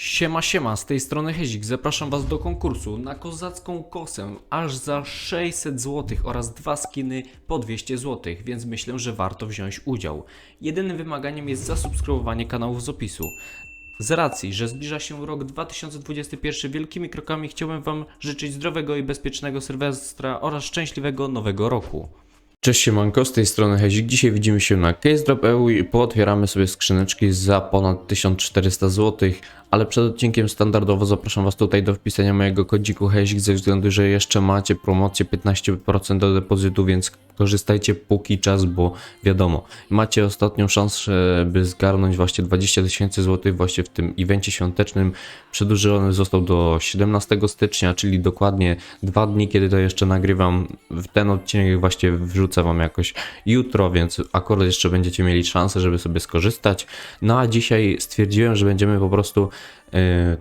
Siema, siema, z tej strony Hezik. Zapraszam Was do konkursu na kozacką kosę aż za 600 zł oraz dwa skiny po 200 zł, więc myślę, że warto wziąć udział. Jedynym wymaganiem jest zasubskrybowanie kanałów z opisu. Z racji, że zbliża się rok 2021 wielkimi krokami, chciałbym Wam życzyć zdrowego i bezpiecznego Sylwestra oraz szczęśliwego nowego roku. Cześć siemanko, z tej strony Hezik. Dzisiaj widzimy się na CaseDrop.eu i pootwieramy sobie skrzyneczki za ponad 1400 zł, ale przed odcinkiem standardowo zapraszam Was tutaj do wpisania mojego kodziku Hezik ze względu, że jeszcze macie promocję 15% do depozytu, więc korzystajcie póki czas, bo wiadomo, macie ostatnią szansę, by zgarnąć właśnie 20 tysięcy złotych właśnie w tym evencie świątecznym. Przedłużony został do 17 stycznia, czyli dokładnie dwa dni, kiedy to jeszcze nagrywam. W ten odcinek właśnie wrzucę Wam jakoś jutro, więc akurat jeszcze będziecie mieli szansę, żeby sobie skorzystać. No a dzisiaj stwierdziłem, że będziemy po prostu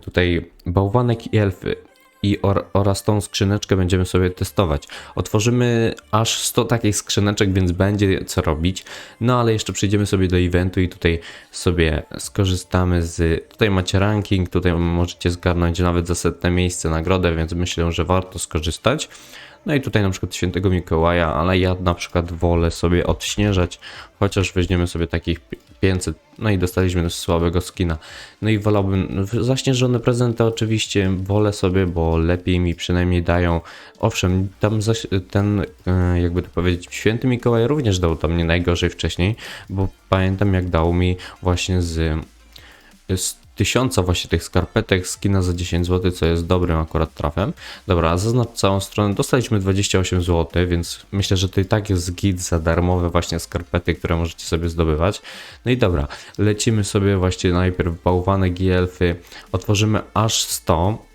tutaj bałwanek i elfy i or, oraz tą skrzyneczkę będziemy sobie testować. Otworzymy aż 100 takich skrzyneczek, więc będzie co robić. No ale jeszcze przejdziemy sobie do eventu i tutaj sobie skorzystamy z. Tutaj macie ranking, tutaj możecie zgarnąć nawet za setne miejsce nagrodę, więc myślę, że warto skorzystać. No i tutaj na przykład świętego Mikołaja, ale ja na przykład wolę sobie odśnieżać, chociaż weźmiemy sobie takich 500, no i dostaliśmy dość słabego skina. No i wolałbym, zaśnieżone prezenty oczywiście wolę sobie, bo lepiej mi przynajmniej dają. Owszem, tam zaś, ten, e, jakby to powiedzieć, święty Mikołaj również dał tam nie najgorzej wcześniej, bo pamiętam jak dał mi właśnie z z tysiąca właśnie tych skarpetek skina za 10 zł, co jest dobrym akurat trafem. Dobra, zaznacz całą stronę. Dostaliśmy 28 zł, więc myślę, że to i tak jest git za darmowe właśnie skarpety, które możecie sobie zdobywać. No i dobra, lecimy sobie właśnie najpierw bałwanek i elfy. Otworzymy aż 100,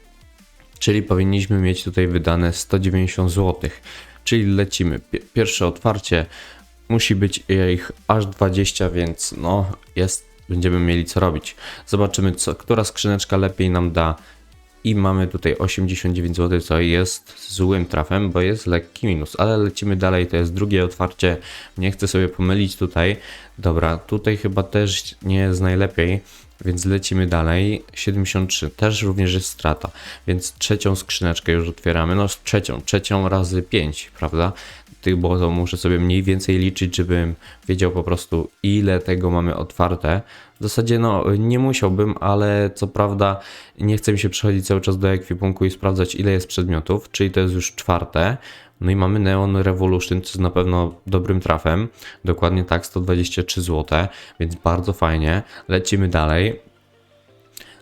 czyli powinniśmy mieć tutaj wydane 190 zł. Czyli lecimy. Pi- Pierwsze otwarcie musi być ich aż 20, więc no jest będziemy mieli co robić. Zobaczymy, co, która skrzyneczka lepiej nam da. I mamy tutaj 89 zł, co jest złym trafem, bo jest lekki minus, ale lecimy dalej. To jest drugie otwarcie. Nie chcę sobie pomylić tutaj. Dobra, tutaj chyba też nie jest najlepiej, więc lecimy dalej. 73 też również jest strata, więc trzecią skrzyneczkę już otwieramy. No, trzecią, trzecią razy 5, prawda? Tych, bo to muszę sobie mniej więcej liczyć, żebym wiedział po prostu ile tego mamy otwarte. W zasadzie no nie musiałbym, ale co prawda nie chcę mi się przechodzić cały czas do ekwipunku i sprawdzać ile jest przedmiotów, czyli to jest już czwarte. No i mamy Neon Revolution, co jest na pewno dobrym trafem. Dokładnie tak, 123 zł, więc bardzo fajnie. Lecimy dalej.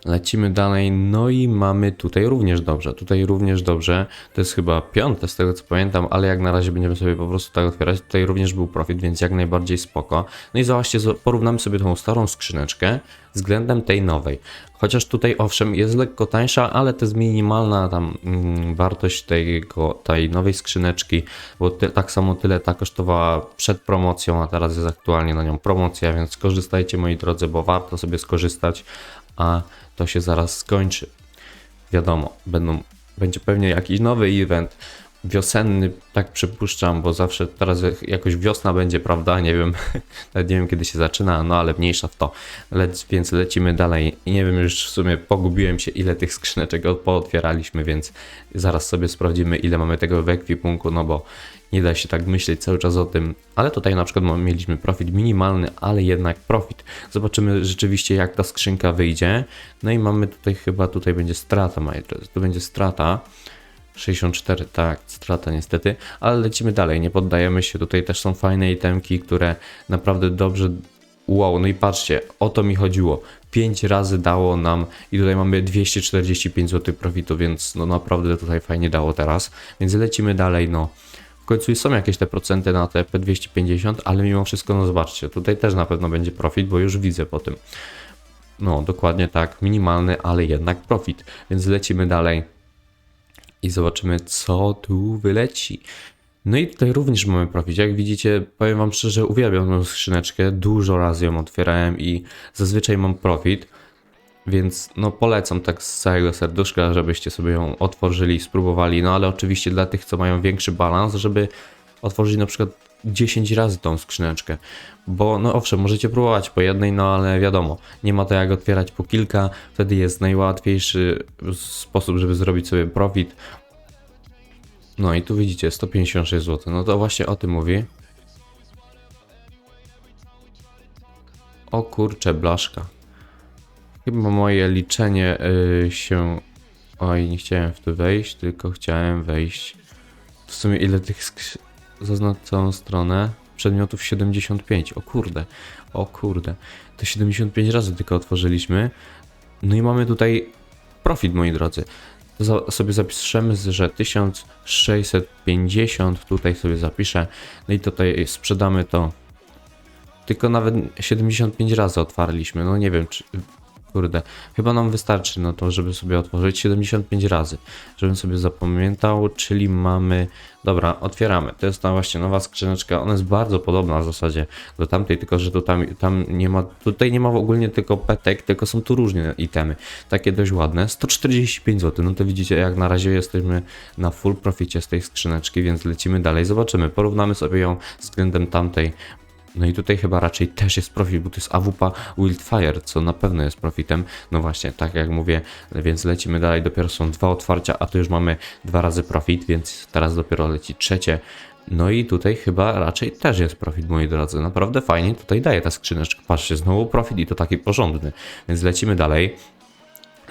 Lecimy dalej, no i mamy tutaj również dobrze. Tutaj również dobrze. To jest chyba piąte z tego co pamiętam, ale jak na razie będziemy sobie po prostu tak otwierać. Tutaj również był profit, więc jak najbardziej spoko. No i zobaczcie, zo- porównamy sobie tą starą skrzyneczkę względem tej nowej. Chociaż tutaj owszem jest lekko tańsza, ale to jest minimalna tam mm, wartość tego, tej nowej skrzyneczki, bo ty, tak samo tyle ta kosztowała przed promocją, a teraz jest aktualnie na nią promocja, więc korzystajcie moi drodzy, bo warto sobie skorzystać, a to się zaraz skończy. Wiadomo, będą, będzie pewnie jakiś nowy event wiosenny, tak przypuszczam, bo zawsze teraz jakoś wiosna będzie, prawda? Nie wiem, nawet nie wiem kiedy się zaczyna, no ale mniejsza w to. Lec, więc lecimy dalej. I nie wiem, już w sumie pogubiłem się, ile tych skrzyneczek pootwieraliśmy, więc zaraz sobie sprawdzimy, ile mamy tego w ekwipunku, no bo nie da się tak myśleć cały czas o tym, ale tutaj na przykład mieliśmy profit minimalny, ale jednak profit. Zobaczymy rzeczywiście jak ta skrzynka wyjdzie. No i mamy tutaj chyba, tutaj będzie strata, moi drodzy, tu będzie strata. 64, tak, strata niestety, ale lecimy dalej, nie poddajemy się. Tutaj też są fajne itemki, które naprawdę dobrze. Wow, no i patrzcie, o to mi chodziło. 5 razy dało nam i tutaj mamy 245 zł profitu, więc no naprawdę tutaj fajnie dało teraz. Więc lecimy dalej, no. W końcu są jakieś te procenty na te P250, ale mimo wszystko, no zobaczcie, tutaj też na pewno będzie profit, bo już widzę po tym. No, dokładnie tak, minimalny, ale jednak profit. Więc lecimy dalej i zobaczymy, co tu wyleci. No i tutaj również mamy profit. Jak widzicie, powiem Wam szczerze, uwielbiam tę skrzyneczkę. Dużo razy ją otwierałem i zazwyczaj mam profit. Więc no polecam tak z całego serduszka, żebyście sobie ją otworzyli spróbowali. No ale oczywiście dla tych, co mają większy balans, żeby otworzyć na przykład 10 razy tą skrzyneczkę. Bo no owszem, możecie próbować po jednej, no ale wiadomo, nie ma to jak otwierać po kilka, wtedy jest najłatwiejszy sposób, żeby zrobić sobie profit. No i tu widzicie 156 zł. No to właśnie o tym mówi. O kurcze, blaszka. Chyba moje liczenie y, się. Oj, nie chciałem w to wejść, tylko chciałem wejść. W sumie ile tych skrzy... zaznaczoną stronę? Przedmiotów 75. O kurde, o kurde. To 75 razy tylko otworzyliśmy. No i mamy tutaj profit, moi drodzy. Sobie zapiszemy, że 1650 tutaj sobie zapiszę. No i tutaj sprzedamy to. Tylko nawet 75 razy otwarliśmy. No nie wiem, czy. Kurde, chyba nam wystarczy na to, żeby sobie otworzyć 75 razy. Żebym sobie zapamiętał, czyli mamy. Dobra, otwieramy. To jest ta właśnie nowa skrzyneczka. Ona jest bardzo podobna w zasadzie do tamtej, tylko że tu tam, tam nie ma. Tutaj nie ma ogólnie tylko petek, tylko są tu różne itemy. Takie dość ładne. 145 zł. No to widzicie, jak na razie jesteśmy na full proficie z tej skrzyneczki, więc lecimy dalej. Zobaczymy. Porównamy sobie ją względem tamtej. No i tutaj chyba raczej też jest profit, bo to jest AWP Wildfire, co na pewno jest profitem. No właśnie, tak jak mówię, więc lecimy dalej. Dopiero są dwa otwarcia, a tu już mamy dwa razy profit, więc teraz dopiero leci trzecie. No i tutaj chyba raczej też jest profit, moi drodzy. Naprawdę fajnie tutaj daje ta skrzyneczka. Patrzcie, znowu profit i to taki porządny. Więc lecimy dalej.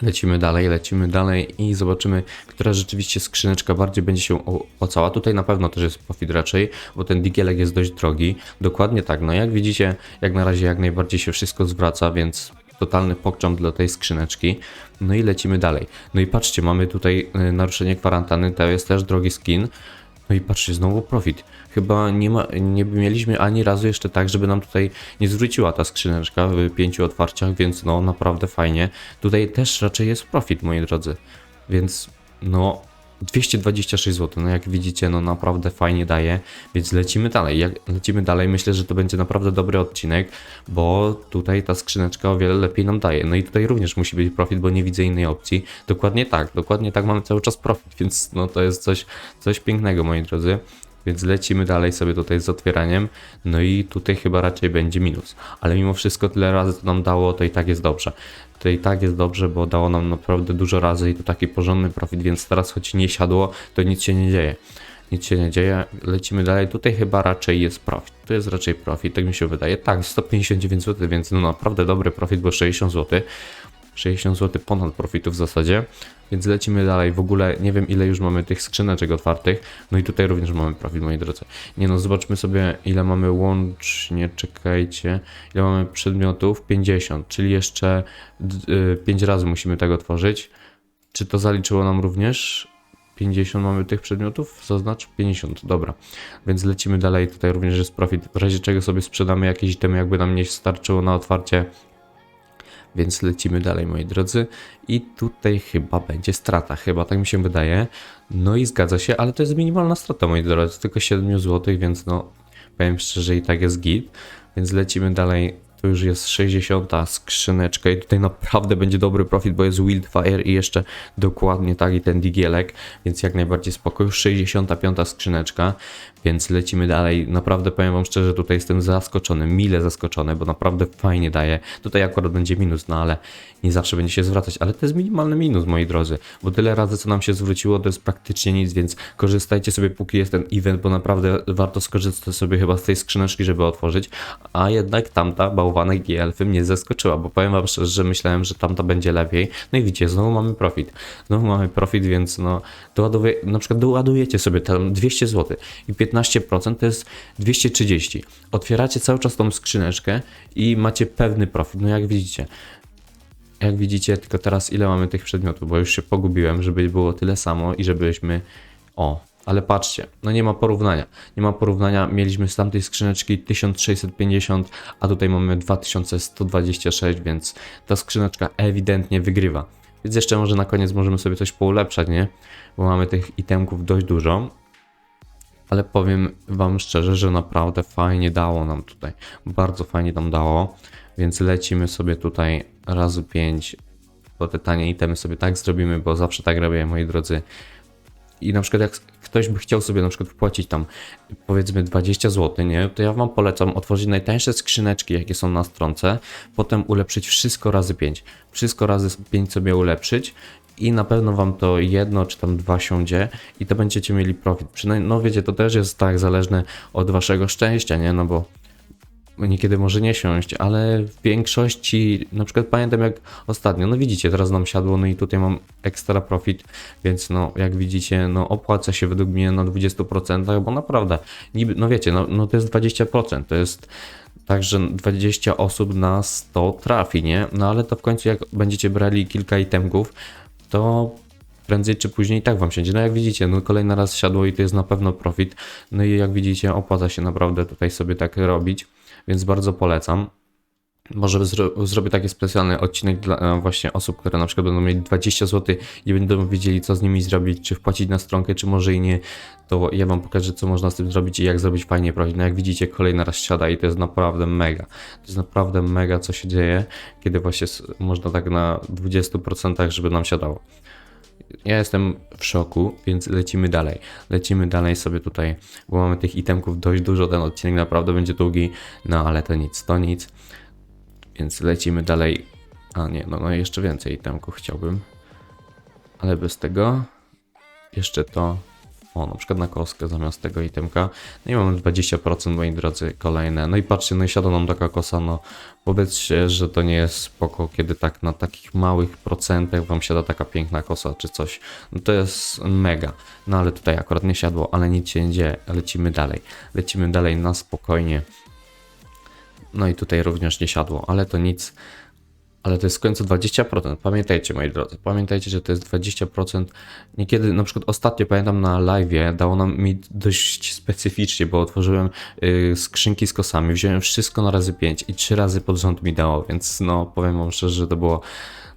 Lecimy dalej, lecimy dalej i zobaczymy, która rzeczywiście skrzyneczka bardziej będzie się opłacała. Tutaj na pewno też jest profit raczej, bo ten digielek jest dość drogi. Dokładnie tak, no jak widzicie, jak na razie jak najbardziej się wszystko zwraca, więc totalny pokczam dla tej skrzyneczki. No i lecimy dalej. No i patrzcie, mamy tutaj y, naruszenie kwarantanny, to jest też drogi skin. No i patrzcie, znowu profit. Chyba nie, ma, nie mieliśmy ani razu jeszcze tak, żeby nam tutaj nie zwróciła ta skrzyneczka w pięciu otwarciach, więc no naprawdę fajnie. Tutaj też raczej jest profit, moi drodzy. Więc no 226 zł, no jak widzicie, no naprawdę fajnie daje, więc lecimy dalej. Jak lecimy dalej, myślę, że to będzie naprawdę dobry odcinek, bo tutaj ta skrzyneczka o wiele lepiej nam daje. No i tutaj również musi być profit, bo nie widzę innej opcji. Dokładnie tak, dokładnie tak mamy cały czas profit, więc no to jest coś, coś pięknego, moi drodzy. Więc lecimy dalej sobie tutaj z otwieraniem. No i tutaj chyba raczej będzie minus. Ale mimo wszystko tyle razy to nam dało, to i tak jest dobrze. To i tak jest dobrze, bo dało nam naprawdę dużo razy i to taki porządny profit, więc teraz choć nie siadło, to nic się nie dzieje. Nic się nie dzieje, lecimy dalej. Tutaj chyba raczej jest profit. To jest raczej profit, tak mi się wydaje. Tak, 159 zł, więc no naprawdę dobry profit, bo 60 zł. 60 zł ponad profitu w zasadzie, więc lecimy dalej. W ogóle nie wiem ile już mamy tych skrzyneczek otwartych, no i tutaj również mamy profit, moi drodzy. Nie no, zobaczmy sobie ile mamy łącznie, czekajcie, ile mamy przedmiotów, 50, czyli jeszcze 5 razy musimy tego tworzyć. Czy to zaliczyło nam również? 50 mamy tych przedmiotów, zaznacz 50, dobra. Więc lecimy dalej, tutaj również jest profit, w razie czego sobie sprzedamy jakieś itemy, jakby nam nie starczyło na otwarcie więc lecimy dalej, moi drodzy. I tutaj chyba będzie strata, chyba tak mi się wydaje. No i zgadza się, ale to jest minimalna strata, moi drodzy, tylko 7 zł, więc no powiem szczerze i tak jest git. Więc lecimy dalej to już jest 60 skrzyneczka i tutaj naprawdę będzie dobry profit, bo jest Wildfire i jeszcze dokładnie tak i ten digielek, więc jak najbardziej spoko. Już 65 skrzyneczka, więc lecimy dalej. Naprawdę powiem wam szczerze, tutaj jestem zaskoczony, mile zaskoczony, bo naprawdę fajnie daje. Tutaj akurat będzie minus, no ale nie zawsze będzie się zwracać, ale to jest minimalny minus, moi drodzy, bo tyle razy, co nam się zwróciło, to jest praktycznie nic, więc korzystajcie sobie, póki jest ten event, bo naprawdę warto skorzystać sobie chyba z tej skrzyneczki, żeby otworzyć, a jednak tamta bałwanek i mnie zaskoczyła, bo powiem wam szczerze, że myślałem, że tamta będzie lepiej. No i widzicie, znowu mamy profit. Znowu mamy profit, więc no, doładowuje, na przykład doładujecie sobie tam 200 zł i 15% to jest 230. Otwieracie cały czas tą skrzyneczkę i macie pewny profit. No jak widzicie, jak widzicie, tylko teraz ile mamy tych przedmiotów, bo już się pogubiłem, żeby było tyle samo i żebyśmy... O, ale patrzcie, no nie ma porównania. Nie ma porównania, mieliśmy z tamtej skrzyneczki 1650, a tutaj mamy 2126, więc ta skrzyneczka ewidentnie wygrywa. Więc jeszcze może na koniec możemy sobie coś poulepszać, nie? Bo mamy tych itemków dość dużo. Ale powiem wam szczerze, że naprawdę fajnie dało nam tutaj. Bardzo fajnie nam dało. Więc lecimy sobie tutaj razy 5, bo te tanie itemy sobie tak zrobimy, bo zawsze tak robię, moi drodzy. I na przykład jak ktoś by chciał sobie na przykład wpłacić tam powiedzmy 20 zł, nie, to ja wam polecam otworzyć najtańsze skrzyneczki, jakie są na stronce, potem ulepszyć wszystko razy 5. Wszystko razy 5 sobie ulepszyć i na pewno wam to jedno czy tam dwa siądzie i to będziecie mieli profit. Przynajmniej, no wiecie, to też jest tak zależne od waszego szczęścia, nie, no bo niekiedy może nie siąść, ale w większości, na przykład pamiętam jak ostatnio, no widzicie, teraz nam siadło, no i tutaj mam ekstra profit, więc no jak widzicie, no opłaca się według mnie na 20%, bo naprawdę, niby, no wiecie, no, no to jest 20%, to jest tak, że 20 osób na 100 trafi, nie? No ale to w końcu jak będziecie brali kilka itemków, to prędzej czy później tak wam siądzie. No jak widzicie, no kolejny raz siadło i to jest na pewno profit. No i jak widzicie, opłaca się naprawdę tutaj sobie tak robić, więc bardzo polecam. Może zro zrobię taki specjalny odcinek dla e, właśnie osób, które na przykład będą mieli 20 zł i będą wiedzieli, co z nimi zrobić, czy wpłacić na stronkę, czy może i nie. To ja wam pokażę, co można z tym zrobić i jak zrobić fajnie profit. No jak widzicie, kolejny raz siada i to jest naprawdę mega. To jest naprawdę mega, co się dzieje, kiedy właśnie można tak na 20%, żeby nam siadało. Ja jestem w szoku, więc lecimy dalej. Lecimy dalej sobie tutaj, bo mamy tych itemków dość dużo. Ten odcinek naprawdę będzie długi, no ale to nic, to nic. Więc lecimy dalej. A nie, no, no jeszcze więcej itemków chciałbym. Ale bez tego. Jeszcze to. O, na przykład na kostkę zamiast tego itemka. No i mamy 20% moi drodzy kolejne. No i patrzcie, no i siada nam taka kosa, no powiedzcie, że to nie jest spoko, kiedy tak na takich małych procentach wam siada taka piękna kosa czy coś. No to jest mega. No ale tutaj akurat nie siadło, ale nic się nie dzieje. Lecimy dalej. Lecimy dalej na spokojnie. No i tutaj również nie siadło, ale to nic. Ale to jest w końcu 20%. Pamiętajcie, moi drodzy, pamiętajcie, że to jest 20%. Niekiedy, na przykład ostatnio pamiętam na live dało nam mi dość specyficznie, bo otworzyłem y, skrzynki z kosami, wziąłem wszystko na razy 5 i 3 razy pod rząd mi dało, więc no powiem wam szczerze, że to było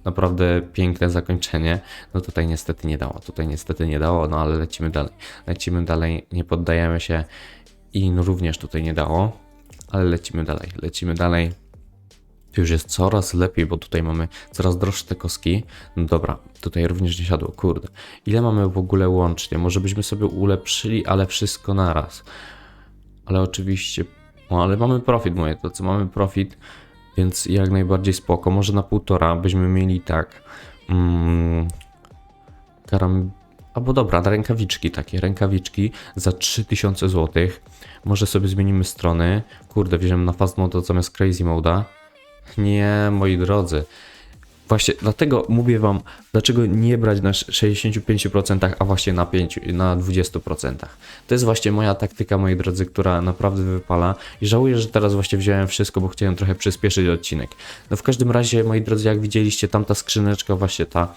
naprawdę piękne zakończenie. No tutaj niestety nie dało, tutaj niestety nie dało, no ale lecimy dalej. Lecimy dalej, nie poddajemy się i no również tutaj nie dało, ale lecimy dalej, lecimy dalej. Już jest coraz lepiej, bo tutaj mamy coraz droższe te koski. No dobra, tutaj również nie siadło, kurde. Ile mamy w ogóle łącznie? Może byśmy sobie ulepszyli, ale wszystko naraz. Ale oczywiście, no ale mamy profit, moje to co mamy profit, więc jak najbardziej spoko. Może na półtora byśmy mieli tak. Mm, karam... Albo dobra, rękawiczki takie, rękawiczki za 3000 zł. Może sobie zmienimy strony. Kurde, wziąłem na fast mode zamiast crazy moda. Nie, moi drodzy. Właśnie dlatego mówię wam, dlaczego nie brać na 65%, a właśnie na 5, na 20%. To jest właśnie moja taktyka, moi drodzy, która naprawdę wypala i żałuję, że teraz właśnie wziąłem wszystko, bo chciałem trochę przyspieszyć odcinek. No w każdym razie, moi drodzy, jak widzieliście, tamta skrzyneczka, właśnie ta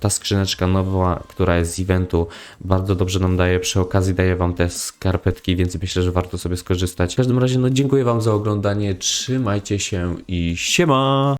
ta skrzyneczka nowa, która jest z eventu, bardzo dobrze nam daje. Przy okazji daje Wam te skarpetki, więc myślę, że warto sobie skorzystać. W każdym razie, no dziękuję Wam za oglądanie. Trzymajcie się i siema!